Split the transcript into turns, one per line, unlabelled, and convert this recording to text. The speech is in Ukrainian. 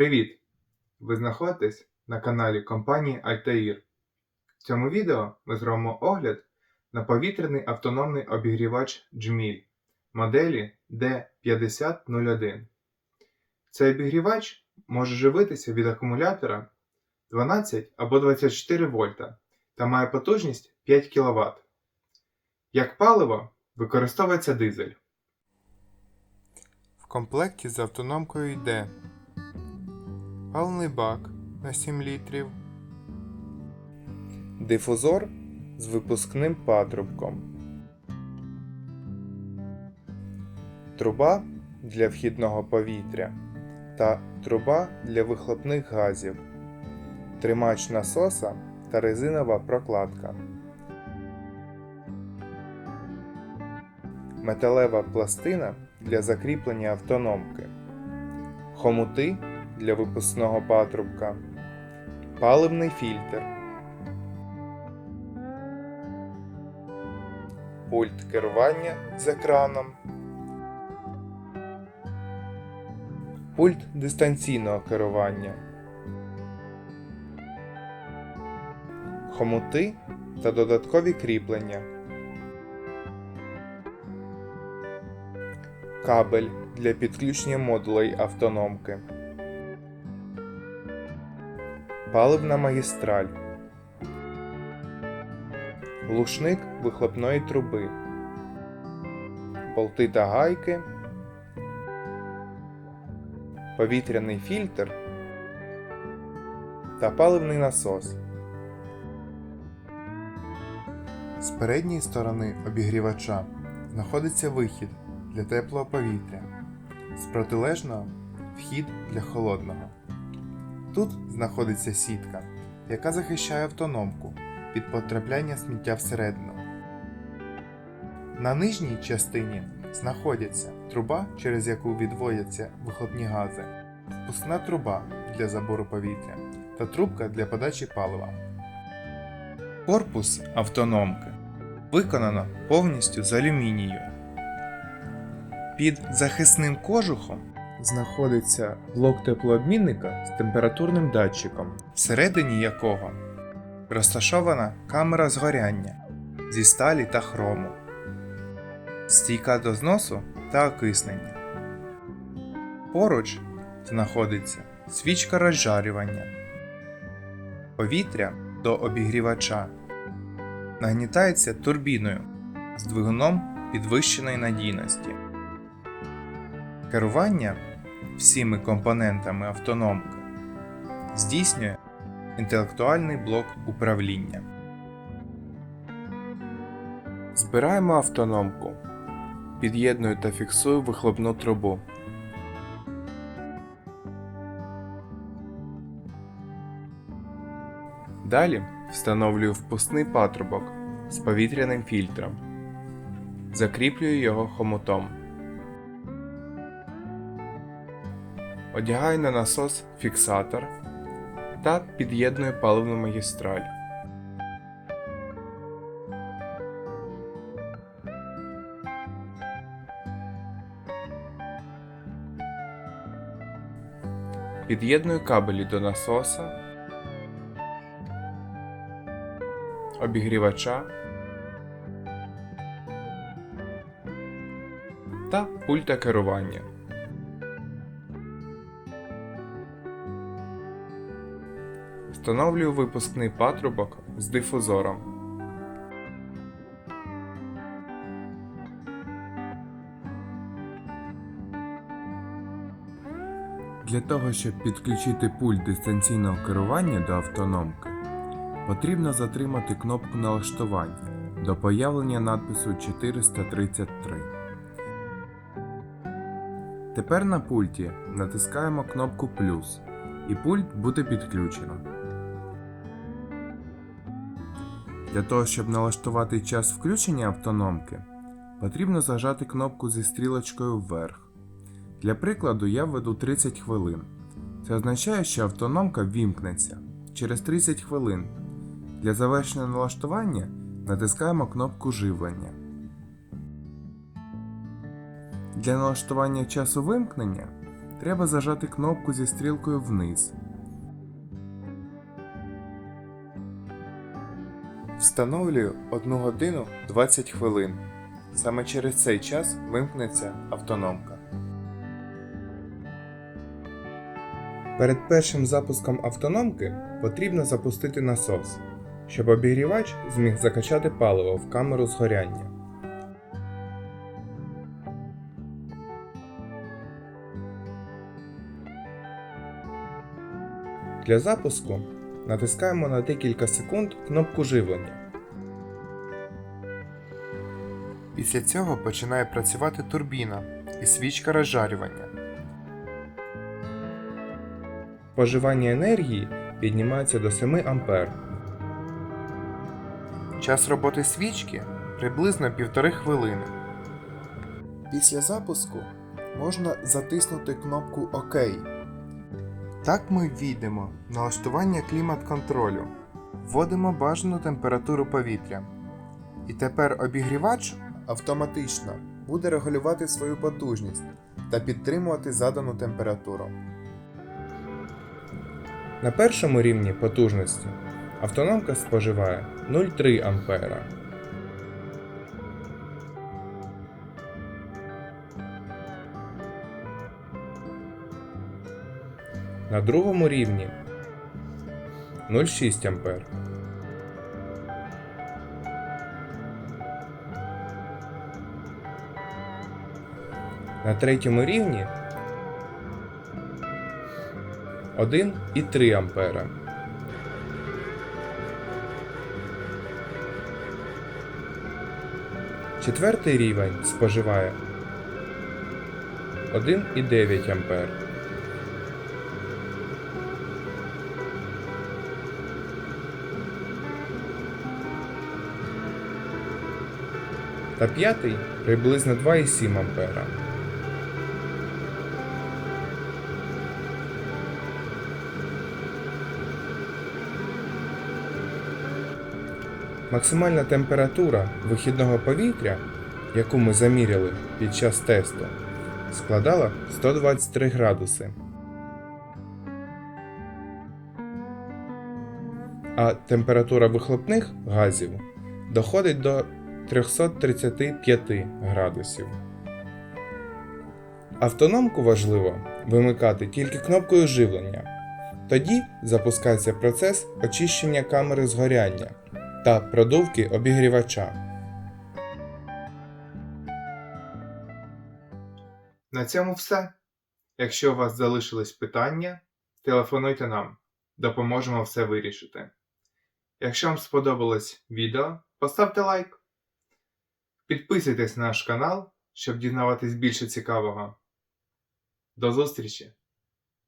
Привіт! Ви знаходитесь на каналі компанії Altair. В цьому відео ми зробимо огляд на повітряний автономний обігрівач Джміль моделі D5001. Цей обігрівач може живитися від акумулятора 12 або 24 вольта та має потужність 5 кВт. Як паливо використовується дизель. В комплекті з автономкою йде паливний бак на 7 літрів, дифузор з випускним патрубком, труба для вхідного повітря та труба для вихлопних газів, тримач насоса та резинова прокладка. Металева пластина для закріплення автономки, хомути для випускного патрубка, паливний фільтр, пульт керування з екраном, пульт дистанційного керування, хомути та додаткові кріплення. Кабель для підключення модулей автономки. Паливна магістраль. Глушник вихлопної труби. Болти та гайки. Повітряний фільтр та паливний насос. З передньої сторони обігрівача знаходиться вихід для теплого повітря, з протилежного вхід для холодного. Тут знаходиться сітка, яка захищає автономку від потрапляння сміття всередину. На нижній частині знаходяться труба, через яку відводяться вихлопні гази, впускна труба для забору повітря та трубка для подачі палива. Корпус автономки виконано повністю з алюмінію. Під захисним кожухом знаходиться блок теплообмінника з температурним датчиком, всередині якого розташована камера згоряння зі сталі та хрому, стійка до зносу та окиснення. Поруч знаходиться свічка розжарювання, повітря до обігрівача нагнітається турбіною з двигуном підвищеної надійності. Керування всіми компонентами автономки здійснює інтелектуальний блок управління. Збираємо автономку. Під'єдную та фіксую вихлопну трубу. Далі встановлюю впускний патрубок з повітряним фільтром. Закріплюю його хомутом. Одягаю на насос фіксатор та під'єдную паливну магістраль. Під'єдную кабелі до насоса, обігрівача та пульта керування. Встановлюю випускний патрубок з дифузором. Для того, щоб підключити пульт дистанційного керування до автономки, потрібно затримати кнопку налаштування до появлення надпису 433. Тепер на пульті натискаємо кнопку плюс і пульт буде підключено. Для того, щоб налаштувати час включення автономки, потрібно зажати кнопку зі стрілочкою вверх. Для прикладу, я введу 30 хвилин. Це означає, що автономка вімкнеться через 30 хвилин. Для завершення налаштування натискаємо кнопку живлення. Для налаштування часу вимкнення треба зажати кнопку зі стрілкою вниз. Встановлюю 1 годину 20 хвилин. Саме через цей час вимкнеться автономка. Перед першим запуском автономки потрібно запустити насос, щоб обігрівач зміг закачати паливо в камеру згоряння. Для запуску натискаємо на декілька секунд кнопку живлення. Після цього починає працювати турбіна і свічка розжарювання. Споживання енергії піднімається до 7 А. Час роботи свічки приблизно 1,5 хвилини. Після запуску можна затиснути кнопку ОК. Так ми ввійдемо налаштування клімат-контролю, вводимо бажану температуру повітря. І тепер обігрівач автоматично буде регулювати свою потужність та підтримувати задану температуру. На першому рівні потужності автономка споживає 0,3 А. На другому рівні 0,6 А. На третьому рівні 1,3 ампера. Четвертий рівень споживає 1,9 ампер. Та п'ятий приблизно 2,7 ампера. Максимальна температура вихідного повітря, яку ми заміряли під час тесту, складала 123 градуси. А температура вихлопних газів доходить до 335 градусів. Автономку важливо вимикати тільки кнопкою живлення. Тоді запускається процес очищення камери згоряння та продувки обігрівача. На цьому все. Якщо у вас залишились питання, телефонуйте нам, допоможемо все вирішити. Якщо вам сподобалось відео, поставте лайк. Підписуйтесь на наш канал, щоб дізнаватись більше цікавого. До зустрічі!